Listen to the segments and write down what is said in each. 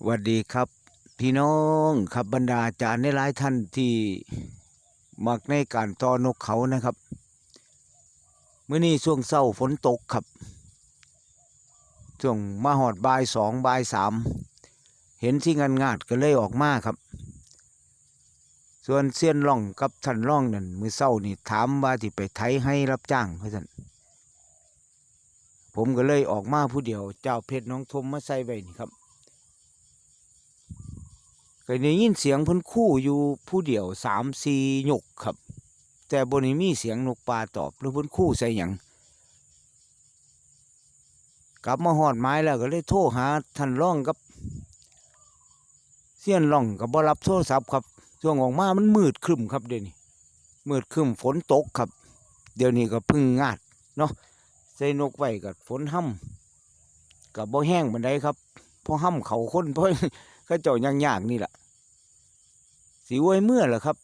สวัสดีครับ พี่น้องครับบรรดาอาจารย์ในหลายท่านที่มักในการต่อนกเขานะครับเมื่อนี้ช่วงเศร้าฝนตกครับ ช่วงมาหอดบ่ายสองบ่ายสามเห็นที่งานงาดก็เลยออกมาครับ ส่วนเซียนล่องกับท่านล่องนั่นมือเศร้านี่ถามว่าที่ไปไถให้รับจ้างเพราะฉะนั้นผมก็เลยออกมาผู้เดียว เจ้าเพชรน้องทมมาใส่ไว้นี่ครับ ก็ได้ยินเสียงเพ้นคู่อยู่ผู้เดียวสามสี่หยกครับ แต่บนนี้มีเสียงนกปลาตอบหรือเพ้นคู่ใส่หยังกลับมาหอดไม้แล้วก็เลยโทรหาท่านร่องกับเสี้ยนร่องกับบรับโทรศัพท์ครับช่วงออกมามันมืดครึมครับเดี๋ยวนี้มืดครึมฝนตกครับ เดี๋ยวนี้ก็พึ่งงาดเนาะใส่นกไว้กับฝนห่ำกับบ่แห้งบันไดครับเพราะห่ำเขาคนเพราะเขาเจ้ายังยากนี่แหละ สีว้เมื่อแหละครับ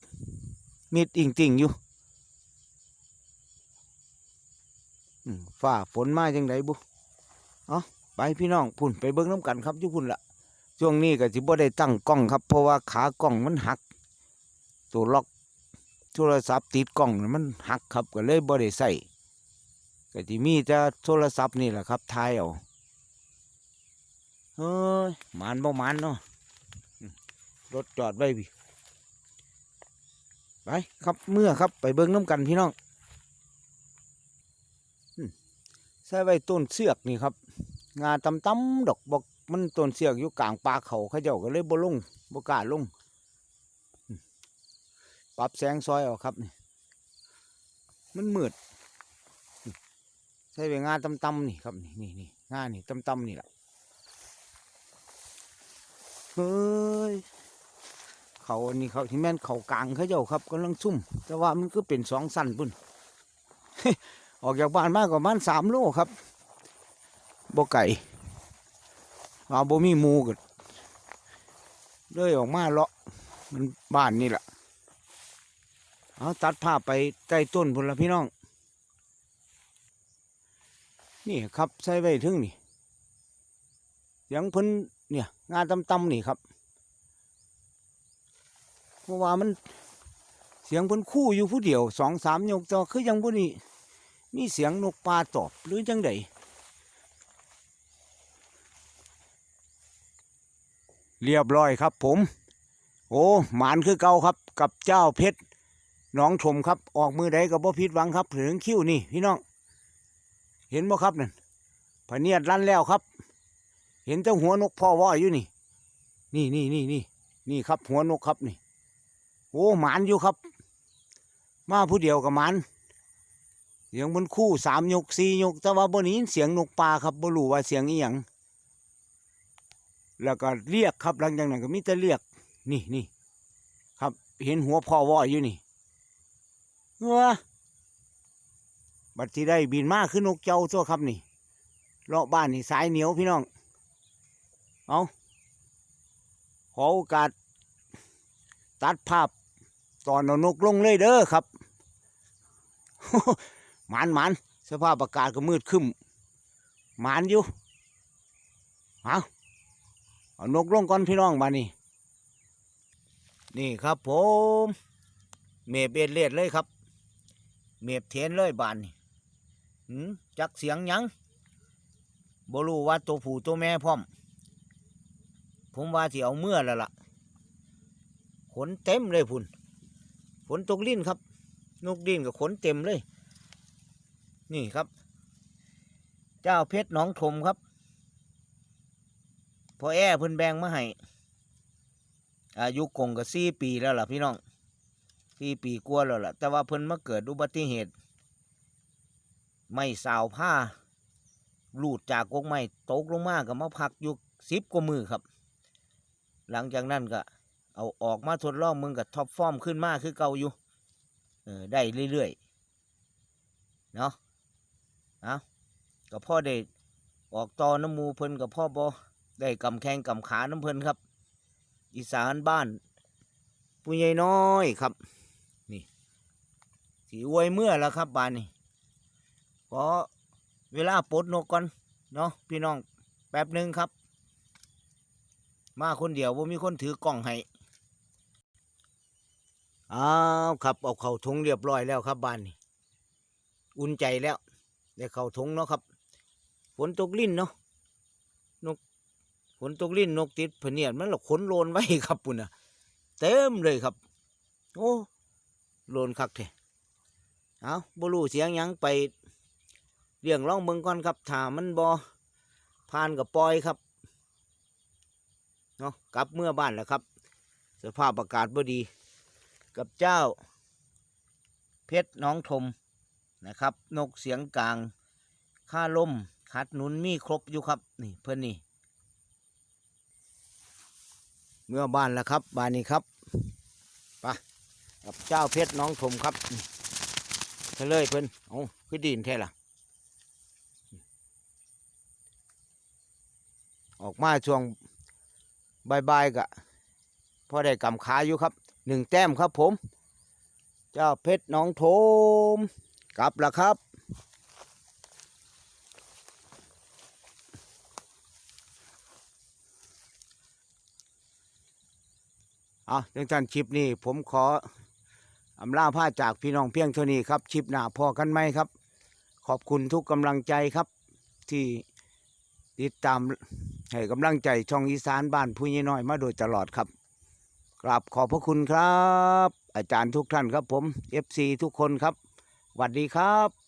มีดอิงติ่งอยู่ฝ้าฝนมาจังไดบุเอาไปพี่น้องพุ่นไปเบิ้งน้ำกันครับยุพุ่นละช่วงนี้ก็สิบ่ได้ตั้งกล้องครับ เพราะว่าขากล้องมันหัก ตัวล็อกโทรศัพท์ติดกล้องมันหักครับก็เลยบ่ได้ใส่ก็สิมีแต่โทรศัพท์นี่แหละครับถ่ายเอาเฮ้ยหมันบ่หมันเนาะอืมรถจอดไว้พี่ ไปครับเมื่อครับไปเบิ้งน้ำกันพี่น้องใส่ไว้ต้นเสือกนี่ครับงาตำตำดอกบอกมันต้นเสือกอยู่กลางป่าเขาเขาเจ้าก็เลยบ่ลงบ่กล้าลงปรับแสงซอยเอาครับนี่มันมืดใส่ไว้งาตำตำนี่ครับนี่นี่นี่งานี่ตำตำนี่แหละเฮ้ย เขาอันนี้เขาที่แม่นเขากลางเขาเจ้าครับกำลังซุ่ม แต่ว่ามันก็เป็นสองสั้นปุ่นออกจากบ้านมากกว่าบ้านสามโลครับบ่ไก่เอาบ่มีมูกันเลยออกมาเลาะมันบ้านนี่แหละเอาตัดภาพไปใต้ต้นพุ่นละพี่น้อง นี่ครับใส่ไว้ถึงนี่เสียงเพิ่นเนี่ยงานตำๆนี่ครับ เพราะว่ามันเสียงเพิ่นคู่อยู่ผู้เดียวสองสามยกจอคือยังบ่นี่มีเสียงนกปลาตอบหรือจังใดเรียบร้อยครับผม โอ้หมานคือเก่าครับ กับเจ้าเพชรน้องชมครับ ออกมือใดก็บ่ผิดหวังครับ ถึงคิ้วนี่พี่น้อง เห็นบ่ครับนั่นพเนียดลั่นแล้วครับ เห็นแต่หัวนกพ่อว่าอยู่นี่ นี่นี่นี่นี่นี่ครับ หัวนกครับนี่ โอ้หมานอยู่ครับ มาผู้เดียวกับหมานเสียงบนคู่สามยกสี่ยก แต่ว่าบนนี้เสียงนกปลาครับบ่รู้ว่าเสียงอีหยังแล้วก็เรียกครับหลังจากนั้นก็มีแต่เรียก นี่นี่ครับ เห็นหัวพ่อว่าอยู่นี่ว้าบัดที่ได้บินมากขึ้นนกเจ้าตัวครับนี่เลาะบ้านนี่สายเหนียวพี่น้อง เอาขอโอกาสตัดภาพ ตอนเอานกลงเลยเด้อครับหมานหมานสภาพอากาศก็มืดครึ้มหมานอยู่เอาเอานกลงก่อนพี่น้องมานี่นี่ครับผมเมเบ็ดเลียดเลยครับ เมบเทนเลยบานนี่จักเสียงยังบรูว่าตัวผู้ตัวแม่พร้อม ผมว่าที่เอาเมื่อแล้วล่ะ ขนเต็มเลยพุ่น ฝนตกลิ้นครับ นกดินกับขนเต็มเลย นี่ครับ เจ้าเพชรหน้องถมครับพอแอ้เพิ่นแบงมาให้อายุคงกับสี่ปีแล้วล่ะพี่น้องสี่ปีกว่าแล้วล่ะ แต่ว่าเพิ่นมาเกิดอุบัติเหตุ ไม่สาวผ้าหลูดจากกกไม้ตกลงมากับมาพักอยู่สิบกว่ามือครับ หลังจากนั้นก็ เอาออกมาทดลองมึงกับท็อปฟอร์มขึ้นมาคือเก่าอยู่ เออได้เรื่อยๆ เนาะเอาก็พ่อได้ออกต่อน้ำมูเพิ่นกับพ่อบอได้กำแข้งกำขาน้ำเพิ่นครับ อีสานบ้านผู้ใหญ่น้อยครับ นี่สีอวยเมื่อแล้วครับบ้านนี้ขอเวลาปลดนกก่อนเนาะพี่น้องแป๊บหนึ่งครับ มาคนเดียวว่ามีคนถือกล้องให้ อ้าวครับเอาเข่าทงเรียบร้อยแล้วครับบ้านนี่อุ่นใจแล้วได้เข่าทงเนาะครับ ฝนตกลิ้นเนาะนกฝนตกลิ้นนกติดพะเนียดมันหละขนโลนไว้ครับปุ่นนะเต็มเลยครับ โอ้โลนคักแท้เอาบ่รู้เสียงยังไปเลี้ยงร้องเบิ่งก่อนครับถามันบ่ผ่านกับปอยครับเนาะกลับเมื่อบ้านแล้วครับ สภาพอากาศบ่ดี กับเจ้า เพชรน้องทมนะครับ นกเสียงกลางค่าลมขัดหนุนมีครบอยู่ครับนี่เพื่อนนี่เมื่อบ้านแล้วครับบ้านนี้ครับไปกับเจ้าเพชรน้องทมครับเฉลยเพิ่อนโอ้คือดินแท้ล่ะออกมาช่วงบายๆกะพอได้กำขาอยู่ครับ หนึ่งแต้มครับผม เจ้าเพชรน้องโทม กลับล้วครับ อะดังนั้นคลิปนี้ผมขออำลาผ้าจากพี่น้องเพียงเท่านี้ครับคลิปหนาพอกันไหมครับ ขอบคุณทุกกำลังใจครับ ที่ติดตามให้กำลังใจช่องอีสานบ้านผู้ยี่น้อยมาโดยตลอดครับ กราบขอบพระคุณครับ อาจารย์ทุกท่านครับผม FC ทุกคนครับสวัสดีครับ